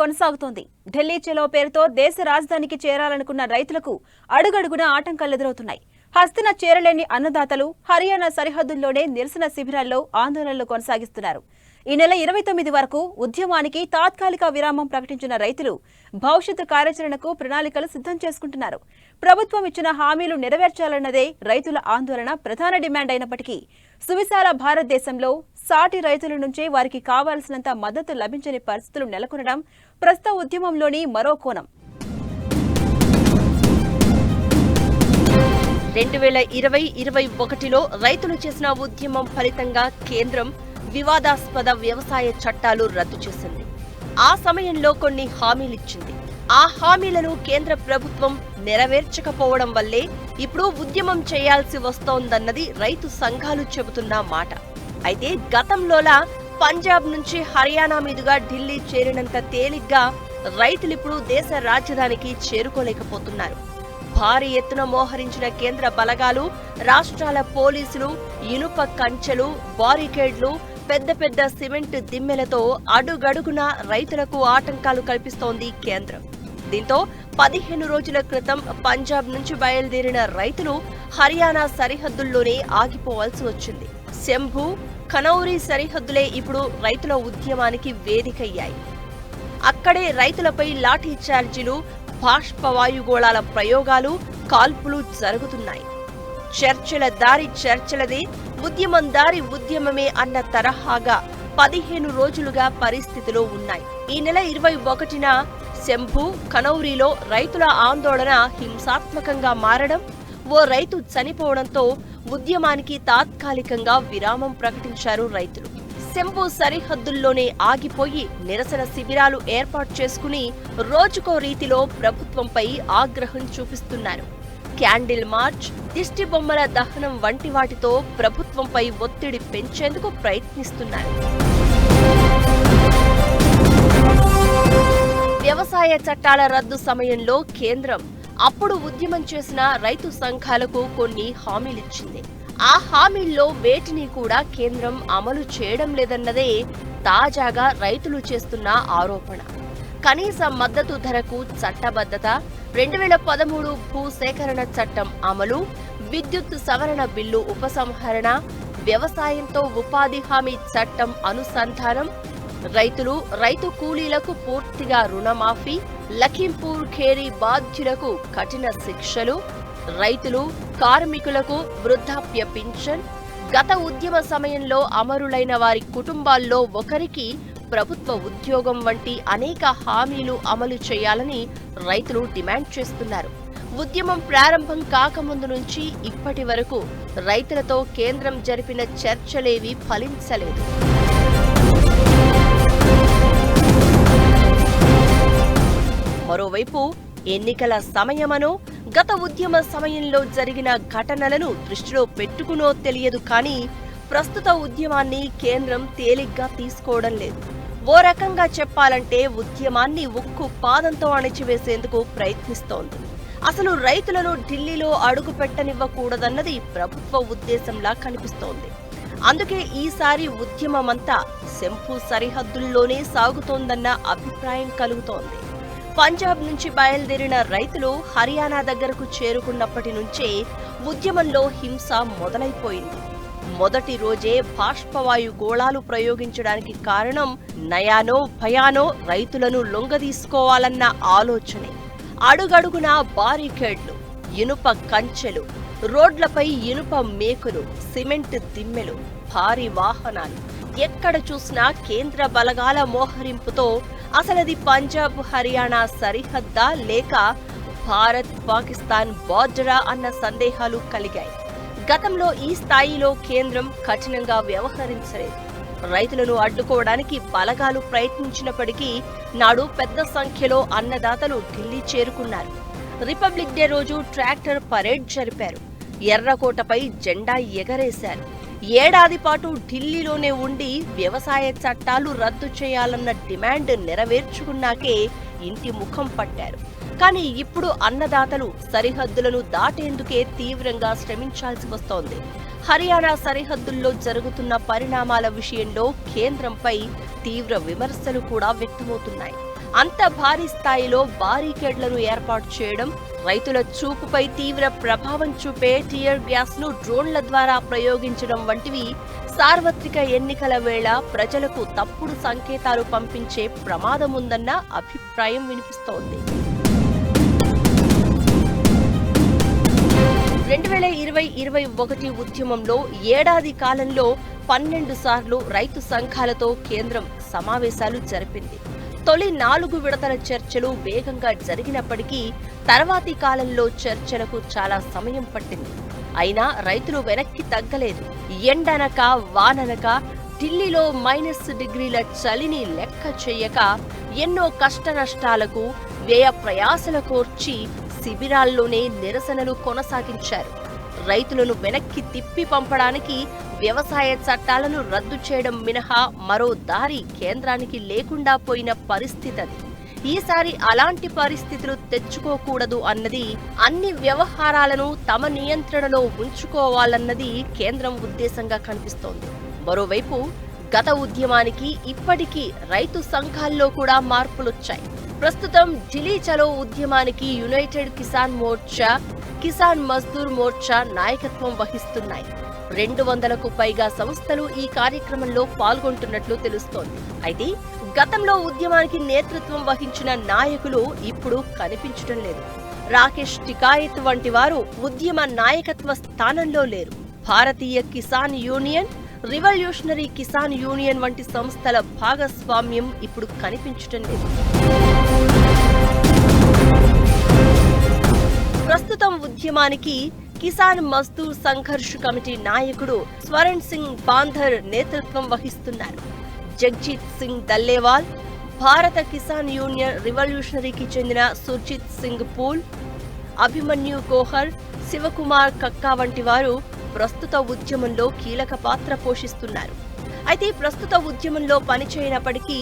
కొనసాగుతోంది. ఢిల్లీ చెలో పేరుతో దేశ రాజధానికి చేరాలనుకున్న రైతులకు అడుగడుగున ఆటంకాలు ఎదురవుతున్నాయి హస్తిన చేరలేని అన్నదాతలు హర్యానా సరిహద్దుల్లోనే నిరసన శిబిరాల్లో ఆందోళనలు కొనసాగిస్తున్నారు. ఈ నెల ఇరవై తొమ్మిది వరకు ఉద్యమానికి తాత్కాలిక విరామం ప్రకటించిన రైతులు భవిష్యత్తు కార్యాచరణకు ప్రణాళికలు సిద్ధం చేసుకుంటున్నారు. ప్రభుత్వం ఇచ్చిన హామీలు నెరవేర్చాలన్నదే రైతుల ఆందోళన ప్రధాన డిమాండ్ అయినప్పటికీ సువిశాల భారతదేశంలో సాటి రైతుల నుంచే వారికి కావాల్సినంత మద్దతు లభించని పరిస్థితులు నెలకొనడం ప్రస్తుత ఉద్యమంలోని మరో కోణం. రెండు వేల ఇరవై ఇరవై ఒకటిలో రైతులు చేసిన ఉద్యమం ఫలితంగా కేంద్రం వివాదాస్పద వ్యవసాయ చట్టాలు రద్దు చేసింది. ఆ సమయంలో కొన్ని హామీలిచ్చింది ఆ హామీలను కేంద్ర ప్రభుత్వం నెరవేర్చకపోవడం వల్లే ఇప్పుడు ఉద్యమం చేయాల్సి వస్తోందన్నది రైతు సంఘాలు చెబుతున్న మాట. అయితే గతంలోలా పంజాబ్ నుంచి హర్యానా మీదుగా ఢిల్లీ చేరినంత తేలిగ్గా రైతులిప్పుడు దేశ రాజధానికి చేరుకోలేకపోతున్నారు. భారీ ఎత్తున మోహరించిన కేంద్ర బలగాలు రాష్ట్రాల పోలీసులు ఇనుప కంచెలు బారికేడ్లు పెద్ద పెద్ద సిమెంట్ దిమ్మెలతో అడుగడుగున రైతులకు ఆటంకాలు కల్పిస్తోంది కేంద్రం. దీంతో పదిహేను రోజుల క్రితం పంజాబ్ నుంచి బయలుదేరిన రైతులు హర్యానా సరిహద్దుల్లోనే ఆగిపోవాల్సి వచ్చింది. శంభు కనౌరి సరిహద్దులే ఇప్పుడు రైతుల ఉద్యమానికి వేదికయ్యాయి. అక్కడే రైతులపై లాఠీ చార్జీలు బాష్పవాయుగోళాల ప్రయోగాలు కాల్పులు జరుగుతున్నాయి. చర్చల దారి చర్చలదే ఉద్యమం దారి ఉద్యమమే అన్న తరహాగా పదిహేను రోజులుగా పరిస్థితిలో ఉన్నాయి. ఈ నెల ఇరవై ఒకటిన శంభు కనౌరిలో రైతుల ఆందోళన హింసాత్మకంగా మారడం ఓ రైతు చనిపోవడంతో ఉద్యమానికి తాత్కాలికంగా విరామం ప్రకటించారు రైతులు. శంభు సరిహద్దుల్లోనే ఆగిపోయి నిరసన శిబిరాలు ఏర్పాటు చేసుకుని రోజుకో రీతిలో ప్రభుత్వంపై ఆగ్రహం చూపిస్తున్నారు. క్యాండిల్ మార్చ్ దిష్టి బొమ్మల దహనం వంటి వాటితో ప్రభుత్వంపై ఒత్తిడి పెంచేందుకు ప్రయత్నిస్తున్నారు. వ్యవసాయ చట్టాల రద్దు సమయంలో కేంద్రం అప్పుడు ఉద్యమం చేసిన రైతు సంఘాలకు కొన్ని హామీలిచ్చింది. ఆ హామీల్లో వేటిని కూడా కేంద్రం అమలు చేయడం లేదన్నదే తాజాగా రైతులు చేస్తున్న ఆరోపణ. కనీస మద్దతు ధరకు చట్టబద్ధత రెండు వేల పదమూడు భూ సేకరణ చట్టం అమలు విద్యుత్ సవరణ బిల్లు ఉపసంహరణ వ్యవసాయంతో ఉపాధి హామీ చట్టం అనుసంధానం రైతులు రైతు కూలీలకు పూర్తిగా రుణమాఫీ లఖింపూర్ ఖేరీ బాధ్యులకు కఠిన శిక్షలు రైతులు కార్మికులకు వృద్ధాప్య పింఛన్ గత ఉద్యమ సమయంలో అమరులైన వారి కుటుంబాల్లో ఒకరికి ప్రభుత్వ ఉద్యోగం వంటి అనేక హామీలు అమలు చేయాలని రైతులు డిమాండ్ చేస్తున్నారు. ఉద్యమం ప్రారంభం కాకముందు నుంచి ఇప్పటి వరకు రైతులతో కేంద్రం జరిపిన చర్చలేవి ఫలించలేదు. మరోవైపు ఎన్నికల సమయమనో గత ఉద్యమ సమయంలో జరిగిన ఘటనలను దృష్టిలో పెట్టుకునో తెలియదు కానీ ప్రస్తుత ఉద్యమాన్ని కేంద్రం తేలిగ్గా తీసుకోవడం లేదు. ఓ రకంగా చెప్పాలంటే ఉద్యమాన్ని ఉక్కు పాదంతో అణిచివేసేందుకు ప్రయత్నిస్తోంది. అసలు రైతులను ఢిల్లీలో అడుగు పెట్టనివ్వకూడదన్నది ప్రభుత్వ ఉద్దేశంలా కనిపిస్తోంది. అందుకే ఈసారి ఉద్యమమంతా శంపు సరిహద్దుల్లోనే సాగుతోందన్న అభిప్రాయం కలుగుతోంది. పంజాబ్ నుంచి బయలుదేరిన రైతులు హర్యానా దగ్గరకు చేరుకున్నప్పటి నుంచే ఉద్యమంలో హింస మొదలైపోయింది. మొదటి రోజే బాష్పవాయు గోళాలు ప్రయోగించడానికి కారణం నయానో భయానో రైతులను లొంగదీసుకోవాలన్న ఆలోచనే. అడుగడుగునా బారికేడ్లు ఇనుప కంచెలు రోడ్లపై ఇనుప మేకులు సిమెంట్ దిమ్మెలు భారీ వాహనాలు. ఎక్కడ చూసినా కేంద్ర బలగాల మోహరింపుతో అసలది పంజాబ్ హర్యానా సరిహద్దా లేక భారత్ పాకిస్తాన్ బార్డరా అన్న సందేహాలు కలిగాయి. గతంలో ఈ స్థాయిలో కేంద్రం కఠినంగా వ్యవహరించలేదు. రైతులను అడ్డుకోవడానికి బలగాలు ప్రయత్నించినప్పటికీ నాడు పెద్ద సంఖ్యలో అన్నదాతలు ఢిల్లీ చేరుకున్నారు. రిపబ్లిక్ డే రోజు ట్రాక్టర్ పరేడ్ జరిపారు. ఎర్రకోటపై జెండా ఎగరేశారు. ఏడాది పాటు ఢిల్లీలోనే ఉండి వ్యవసాయ చట్టాలు రద్దు చేయాలన్న డిమాండ్ నెరవేర్చుకున్నాకే ఇంటి ముఖం పట్టారు. కానీ ఇప్పుడు అన్నదాతలు సరిహద్దులను దాటేందుకే తీవ్రంగా శ్రమించాల్సి వస్తోంది. హర్యానా సరిహద్దుల్లో జరుగుతున్న పరిణామాల విషయంలో కేంద్రంపై తీవ్ర విమర్శలు కూడా వ్యక్తమవుతున్నాయి. అంత భారీ స్థాయిలో బారికేడ్లను ఏర్పాటు చేయడం రైతుల చూపుపై తీవ్ర ప్రభావం చూపే టియర్ గ్యాస్ను డ్రోన్ల ద్వారా ప్రయోగించడం వంటివి సార్వత్రిక ఎన్నికల వేళ ప్రజలకు తప్పుడు సంకేతాలు పంపించే ప్రమాదముందన్న అభిప్రాయం వినిపిస్తోంది. రెండు వేల ఇరవై ఇరవై ఒకటి ఉద్యమంలో ఏడాది కాలంలో పన్నెండు సార్లు రైతు సంఘాలతో కేంద్రం సమావేశాలు జరిపింది. తొలి నాలుగు విడతల చర్చలు వేగంగా జరిగినప్పటికీ తర్వాతి కాలంలో చర్చలకు చాలా సమయం పట్టింది. అయినా రైతులు వెనక్కి తగ్గలేదు. ఎండనక వాననక ఢిల్లీలో మైనస్ డిగ్రీల చలిని లెక్క చేయక ఎన్నో కష్టనష్టాలకు వ్యయ ప్రయాసల కోర్చి శిబిరాల్లోనే నిరసనలు కొనసాగించారు. రైతులను వెనక్కి తిప్పి పంపడానికి వ్యవసాయ చట్టాలను రద్దు చేయడం మినహా మరో దారి కేంద్రానికి లేకుండా పోయిన పరిస్థితి అది ఈసారి అలాంటి పరిస్థితులు తెచ్చుకోకూడదు అన్నది అన్ని వ్యవహారాలను తమ నియంత్రణలో ఉంచుకోవాలన్నది కేంద్రం ఉద్దేశంగా కనిపిస్తోంది. మరోవైపు గత ఉద్యమానికి ఇప్పటికీ రైతు సంఘాల్లో కూడా మార్పులొచ్చాయి. ప్రస్తుతం ఢిల్లీ చలో ఉద్యమానికి యునైటెడ్ కిసాన్ మోర్చా కిసాన్ మజ్దూర్ మోర్చా నాయకత్వం వహిస్తున్నాయి. రెండు వందలకు పైగా సంస్థలు ఈ కార్యక్రమంలో పాల్గొంటున్నట్లు తెలుస్తోంది. అయితే గతంలో ఉద్యమానికి నేతృత్వం వహించిన నాయకులు ఇప్పుడు కనిపించడం లేదు. రాకేష్ టికాయత్ వంటి వారు ఉద్యమ నాయకత్వ స్థానంలో లేరు. Bharatiya Kisan Union Revolutionary Kisan Union వంటి సంస్థల భాగస్వామ్యం ఇప్పుడు కనిపించటం లేదు. ప్రస్తుతం ఉద్యమానికి కిసాన్ మజ్దూర్ సంఘర్ష్ కమిటీ నాయకుడు స్వరణ్ సింగ్ బాంధర్ నేతృత్వం వహిస్తున్నారు. జగ్జీత్ సింగ్ దల్లేవాల్ భారత కిసాన్ యూనియన్ రివల్యూషనరీకి చెందిన సుర్జిత్ సింగ్ పూల్ అభిమన్యు గోహర్ శివకుమార్ కక్కా వంటి వారు ప్రస్తుత ఉద్యమంలో కీలక పాత్ర పోషిస్తున్నారు. అయితే ప్రస్తుత ఉద్యమంలో పనిచేయనప్పటికీ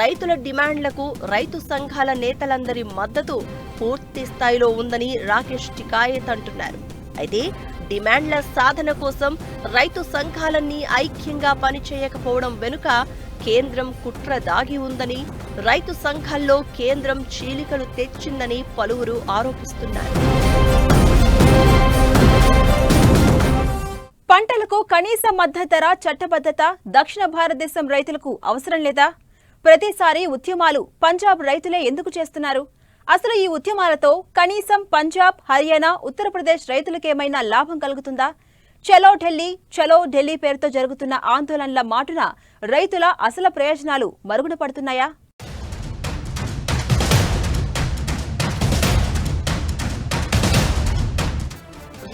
రైతుల డిమాండ్లకు రైతు సంఘాల నేతలందరి మద్దతు పూర్తి స్థాయిలో ఉందని రాకేష్ టికాయత్ అంటున్నారు. అయితే డిమాండ్ల సాధన కోసం రైతు సంఘాలన్నీ ఐక్యంగా పనిచేయకపోవడం వెనుక కేంద్రం కుట్ర దాగి ఉందని రైతు సంఘాల్లో కేంద్రం చీలికలు తెచ్చిందని పలువురు ఆరోపిస్తున్నారు. పంటలకు కనీస మద్దతు ధర చట్టబద్ధత దక్షిణ భారతదేశం రైతులకు అవసరం లేదా? ప్రతిసారి ఉద్యమాలు పంజాబ్ రైతులే ఎందుకు చేస్తున్నారు? అసలు ఈ ఉద్యమాలతో కనీసం పంజాబ్ హర్యానా ఉత్తరప్రదేశ్ రైతులకేమైనా లాభం కలుగుతుందా? చలో ఢిల్లీ చలో ఢిల్లీ పేరుతో జరుగుతున్న ఆందోళనల మాటున రైతుల అసలు ప్రయోజనాలు మరుగున పడుతున్నాయా?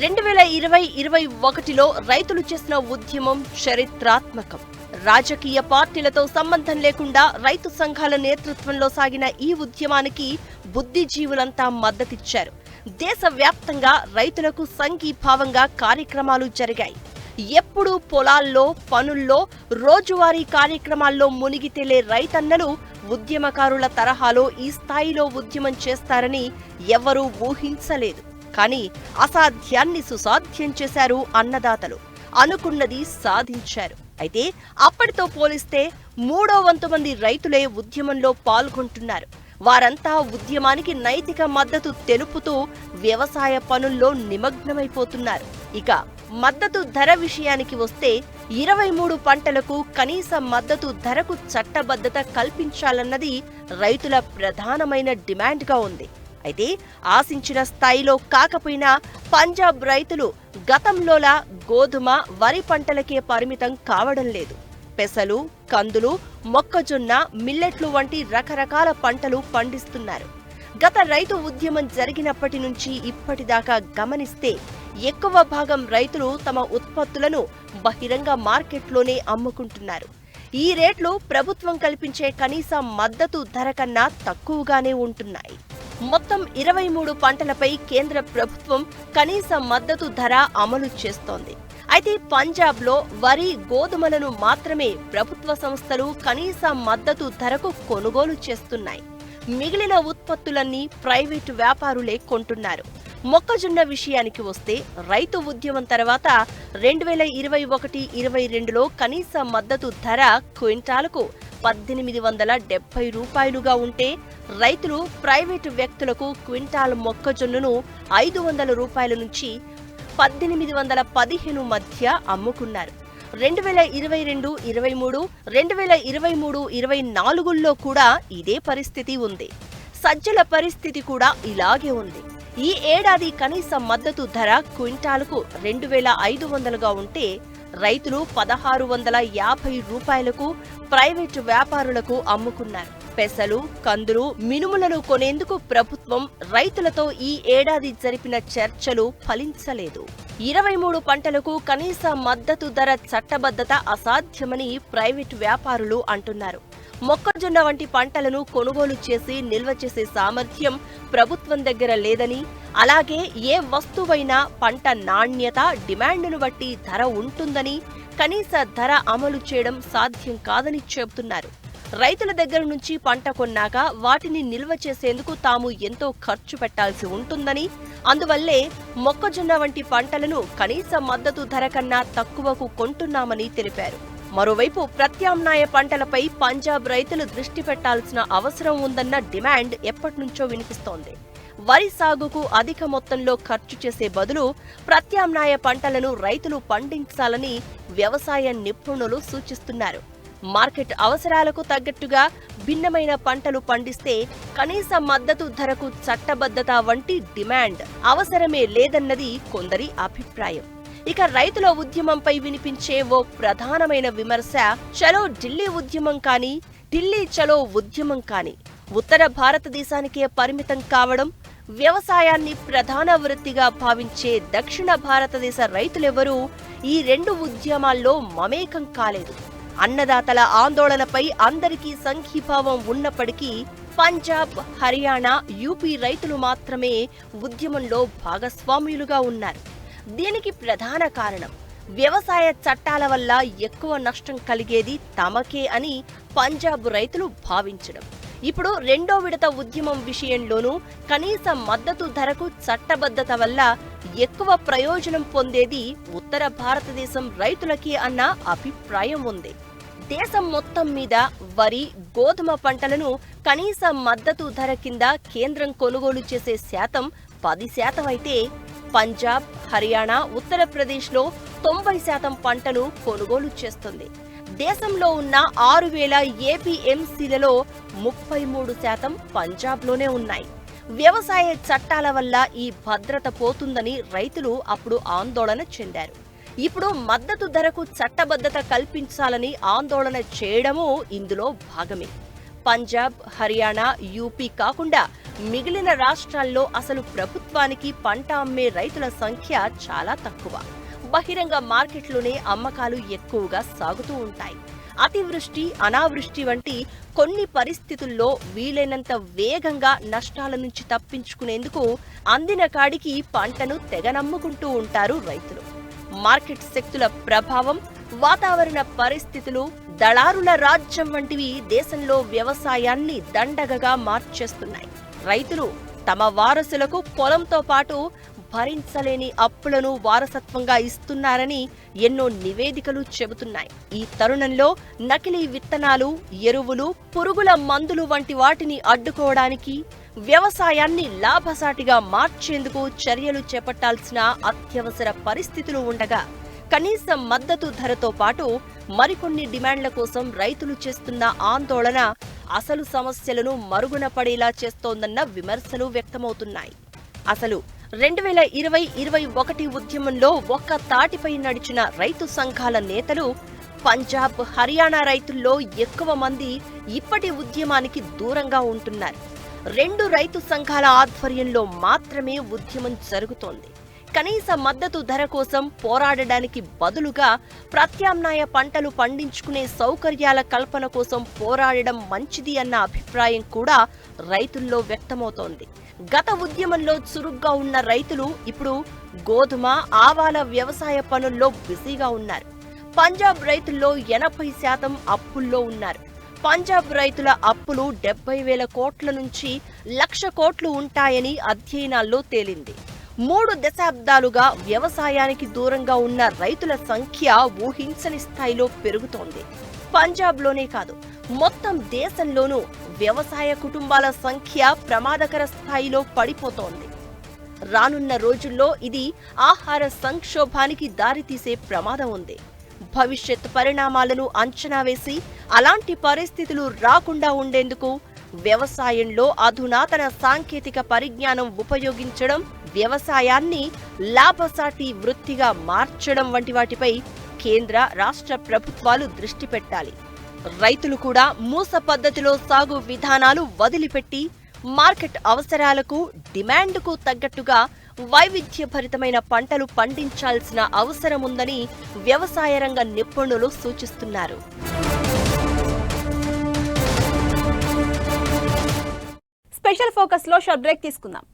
రెండు వేల ఇరవై ఇరవై ఒకటిలో రైతులు చేసిన ఉద్యమం చరిత్రాత్మకం. రాజకీయ పార్టీలతో సంబంధం లేకుండా రైతు సంఘాల నేతృత్వంలో సాగిన ఈ ఉద్యమానికి బుద్ధిజీవులంతా మద్దతిచ్చారు. దేశవ్యాప్తంగా రైతులకు సంఘీభావంగా కార్యక్రమాలు జరిగాయి. ఎప్పుడూ పొలాల్లో పనుల్లో రోజువారీ కార్యక్రమాల్లో మునిగి తేలే రైతన్నలు ఉద్యమకారుల తరహాలో ఈ స్థాయిలో ఉద్యమం చేస్తారని ఎవ్వరూ ఊహించలేదు. కానీ అసాధ్యాన్ని సుసాధ్యం చేశారు అన్నదాతలు. అనుకున్నది సాధించారు. అయితే అప్పటితో పోలిస్తే మూడో వంతు మంది రైతులే ఉద్యమంలో పాల్గొంటున్నారు. వారంతా ఉద్యమానికి నైతిక మద్దతు తెలుపుతూ వ్యవసాయ పనుల్లో నిమగ్నమైపోతున్నారు. ఇక మద్దతు ధర విషయానికి వస్తే ఇరవై మూడు పంటలకు కనీస మద్దతు ధరకు చట్టబద్ధత కల్పించాలన్నది రైతుల ప్రధానమైన డిమాండ్గా ఉంది. అయితే ఆశించిన స్థాయిలో కాకపోయినా పంజాబ్ రైతులు గతంలోలా గోధుమ వరి పంటలకే పరిమితం కావడం లేదు. పెసలు కందులు మొక్కజొన్న మిల్లెట్లు వంటి రకరకాల పంటలు పండిస్తున్నారు. గత రైతు ఉద్యమం జరిగినప్పటి నుంచి ఇప్పటిదాకా గమనిస్తే ఎక్కువ భాగం రైతులు తమ ఉత్పత్తులను బహిరంగ మార్కెట్లోనే అమ్ముకుంటున్నారు. ఈ రేట్లు ప్రభుత్వం కల్పించే కనీస మద్దతు ధర కన్నా తక్కువగానే ఉంటున్నాయి. మొత్తం ఇరవై మూడు పంటలపై కేంద్ర ప్రభుత్వం కనీస మద్దతు ధర అమలు చేస్తోంది. అయితే పంజాబ్లో వరి గోధుమలను మాత్రమే ప్రభుత్వ సంస్థలు కనీస మద్దతు ధరకు కొనుగోలు చేస్తున్నాయి. మిగిలిన ఉత్పత్తులన్నీ ప్రైవేటు వ్యాపారులే కొంటున్నారు. మొక్కజొన్న విషయానికి వస్తే రైతు ఉద్యమం తర్వాత రెండు వేల ఇరవై ఒకటి ఇరవై రెండులో కనీస మద్దతు ధర క్వింటాలకు పద్దెనిమిది వందల డెబ్బై రూపాయలుగా ఉంటే రైతులు ప్రైవేటు వ్యక్తులకు క్వింటాల్ మొక్కజొన్నను ఐదు వందల రూపాయల నుంచి పద్దెనిమిది వందల పదిహేను మధ్య అమ్ముకున్నారు. రెండు వేల ఇరవై రెండు ఇరవై మూడు రెండు వేల ఇరవై మూడు ఇరవై నాలుగుల్లో కూడా ఇదే పరిస్థితి ఉంది. సజ్జల పరిస్థితి కూడా ఇలాగే ఉంది. ఈ ఏడాది కనీస మద్దతు ధర క్వింటాలకు రెండు వేల ఐదు వందలుగా ఉంటే రైతులు పదహారు వందల యాభై రూపాయలకు ప్రైవేటు వ్యాపారులకు అమ్ముకున్నారు. పెసలు కందులు మినుములను కొనేందుకు ప్రభుత్వం రైతులతో ఈ ఏడాది జరిపిన చర్చలు ఫలించలేదు. ఇరవై మూడు పంటలకు కనీస మద్దతు ధర చట్టబద్ధత అసాధ్యమని ప్రైవేటు వ్యాపారులు అంటున్నారు. మొక్కజొన్న వంటి పంటలను కొనుగోలు చేసి నిల్వ చేసే సామర్థ్యం ప్రభుత్వం దగ్గర లేదని అలాగే ఏ వస్తువైనా పంట నాణ్యత డిమాండ్ను బట్టి ధర ఉంటుందని కనీస ధర అమలు చేయడం సాధ్యం కాదని చెబుతున్నారు. రైతుల దగ్గర నుంచి పంట కొన్నాక వాటిని నిల్వ చేసేందుకు తాము ఎంతో ఖర్చు పెట్టాల్సి ఉంటుందని అందువల్లే మొక్కజొన్న వంటి పంటలను కనీస మద్దతు ధర కన్నా తక్కువకు కొంటున్నామని తెలిపారు. మరోవైపు ప్రత్యామ్నాయ పంటలపై పంజాబ్ రైతులు దృష్టి పెట్టాల్సిన అవసరం ఉందన్న డిమాండ్ ఎప్పటినుంచో వినిపిస్తోంది. వరి సాగుకు అధిక మొత్తంలో ఖర్చు చేసే బదులు ప్రత్యామ్నాయ పంటలను రైతులు పండించాలని వ్యవసాయ నిపుణులు సూచిస్తున్నారు. మార్కెట్ అవసరాలకు తగ్గట్టుగా భిన్నమైన పంటలు పండిస్తే కనీస మద్దతు ధరకు చట్టబద్ధత వంటి డిమాండ్ అవసరమే లేదన్నది కొందరి అభిప్రాయం. ఇక రైతుల ఉద్యమంపై వినిపించే ఓ ప్రధానమైన విమర్శ చలో ఢిల్లీ ఉద్యమం కానీ ఢిల్లీ చలో ఉద్యమం కానీ. ఉత్తర భారతదేశానికే పరిమితం కావడం వ్యవసాయాన్ని ప్రధాన వృత్తిగా భావించే దక్షిణ భారతదేశ రైతులెవరూ ఈ రెండు ఉద్యమాల్లో మమేకం కాలేదు. అన్నదాతల ఆందోళనపై అందరికీ సంఘీభావం ఉన్నప్పటికీ పంజాబ్ హర్యానా యూపీ రైతులు మాత్రమే ఉద్యమంలో భాగస్వాములుగా ఉన్నారు. దీనికి ప్రధాన కారణం వ్యవసాయ చట్టాల వల్ల ఎక్కువ నష్టం కలిగేది తమకే అని పంజాబ్ రైతులు భావించడం. ఇప్పుడు రెండో విడత ఉద్యమం విషయంలోనూ కనీస మద్దతు ధరకు చట్టబద్ధత వల్ల ఎక్కువ ప్రయోజనం పొందేది ఉత్తర భారతదేశం రైతులకి అన్న అభిప్రాయం ఉంది. దేశం మొత్తం మీద వరి గోధుమ పంటలను కనీస మద్దతు ధర కింద కేంద్రం కొనుగోలు చేసే శాతం పది శాతం అయితే పంజాబ్ హర్యానా ఉత్తరప్రదేశ్లో తొంభై శాతం పంటను కొనుగోలు చేస్తుంది. దేశంలో ఉన్న ఆరు వేల ఏపీఎంసీలలో ముప్పై మూడు శాతం పంజాబ్లోనే ఉన్నాయి. వ్యవసాయ చట్టాల వల్ల ఈ భద్రత పోతుందని రైతులు అప్పుడు ఆందోళన చెందారు. ఇప్పుడు మద్దతు ధరకు చట్టబద్ధత కల్పించాలని ఆందోళన చేయడమూ ఇందులో భాగమే. పంజాబ్ హర్యానా యూపీ కాకుండా మిగిలిన రాష్ట్రాల్లో అసలు ప్రభుత్వానికి పంట అమ్మే రైతుల సంఖ్య చాలా తక్కువ. బహిరంగ మార్కెట్లోనే అమ్మకాలు ఎక్కువగా సాగుతూ ఉంటాయి. అతివృష్టి అనావృష్టి వంటి కొన్ని పరిస్థితుల్లో వీలైనంత వేగంగా నష్టాల నుంచి తప్పించుకునేందుకు అందిన కాడికి పంటను తెగనమ్ముకుంటూ ఉంటారు రైతులు. మార్కెట్ శక్తుల ప్రభావం వాతావరణ పరిస్థితులు దళారుల రాజ్యం వంటివి దేశంలో వ్యవసాయాన్ని దండగగా మార్చేస్తున్నాయి. రైతులు తమ వారసులకు పొలంతో పాటు భరించలేని అప్పులను వారసత్వంగా ఇస్తున్నారని ఎన్నో నివేదికలు చెబుతున్నాయి. ఈ తరుణంలో నకిలీ విత్తనాలు ఎరువులు పురుగుల మందులు వంటి వాటిని అడ్డుకోవడానికి వ్యవసాయాన్ని లాభసాటిగా మార్చేందుకు చర్యలు చేపట్టాల్సిన అత్యవసర పరిస్థితులు ఉండగా కనీస మద్దతు ధరతో పాటు మరికొన్ని డిమాండ్ల కోసం రైతులు చేస్తున్న ఆందోళన అసలు సమస్యలను మరుగున పడేలా చేస్తోందన్న విమర్శలు వ్యక్తమవుతున్నాయి. అసలు రెండు వేల ఇరవై ఇరవై ఒకటి ఉద్యమంలో ఒక్క తాటిపై నడిచిన రైతు సంఘాల నేతలు పంజాబ్ హర్యానా రైతుల్లో ఎక్కువ మంది ఇప్పటి ఉద్యమానికి దూరంగా ఉంటున్నారు. రెండు రైతు సంఘాల ఆధ్వర్యంలో మాత్రమే ఉద్యమం జరుగుతోంది. కనీస మద్దతు ధర కోసం పోరాడడానికి బదులుగా ప్రత్యామ్నాయ పంటలు పండించుకునే సౌకర్యాల కల్పన కోసం పోరాడడం మంచిది అన్న అభిప్రాయం కూడా రైతుల్లో వ్యక్తమవుతోంది. గత ఉద్యమంలో చురుగ్గా ఉన్న రైతులు ఇప్పుడు గోధుమ ఆవాల వ్యవసాయ పనుల్లో బిజీగా ఉన్నారు. పంజాబ్ రైతుల్లో ఎనభై శాతం అప్పుల్లో ఉన్నారు. పంజాబ్ రైతుల అప్పులు డెబ్బై వేల కోట్ల నుంచి లక్ష కోట్లు ఉంటాయని అధ్యయనాల్లో తేలింది. మూడు దశాబ్దాలుగా వ్యవసాయానికి దూరంగా ఉన్న రైతుల సంఖ్య ఊహించని స్థాయిలో పెరుగుతోంది. పంజాబ్లోనే కాదు మొత్తం దేశంలోనూ వ్యవసాయ కుటుంబాల సంఖ్య ప్రమాదకర స్థాయిలో పడిపోతోంది. రానున్న రోజుల్లో ఇది ఆహార సంక్షోభానికి దారితీసే ప్రమాదం ఉంది. భవిష్యత్ పరిణామాలను అంచనా వేసి అలాంటి పరిస్థితులు రాకుండా ఉండేందుకు వ్యవసాయంలో అధునాతన సాంకేతిక పరిజ్ఞానం ఉపయోగించడం వ్యవసాయాన్ని లాభసాటి వృత్తిగా మార్చడం వంటి వాటిపై కేంద్ర రాష్ట్ర ప్రభుత్వాలు దృష్టి పెట్టాలి. రైతులు కూడా మూస పద్ధతిలో సాగు విధానాలు వదిలిపెట్టి మార్కెట్ అవసరాలకు డిమాండ్కు తగ్గట్టుగా వైవిధ్యభరితమైన పంటలు పండించాల్సిన అవసరముందని వ్యవసాయ రంగ నిపుణులు సూచిస్తున్నారు. స్పెషల్ ఫోకస్లో షార్ట్ బ్రేక్ తీసుకుందాం.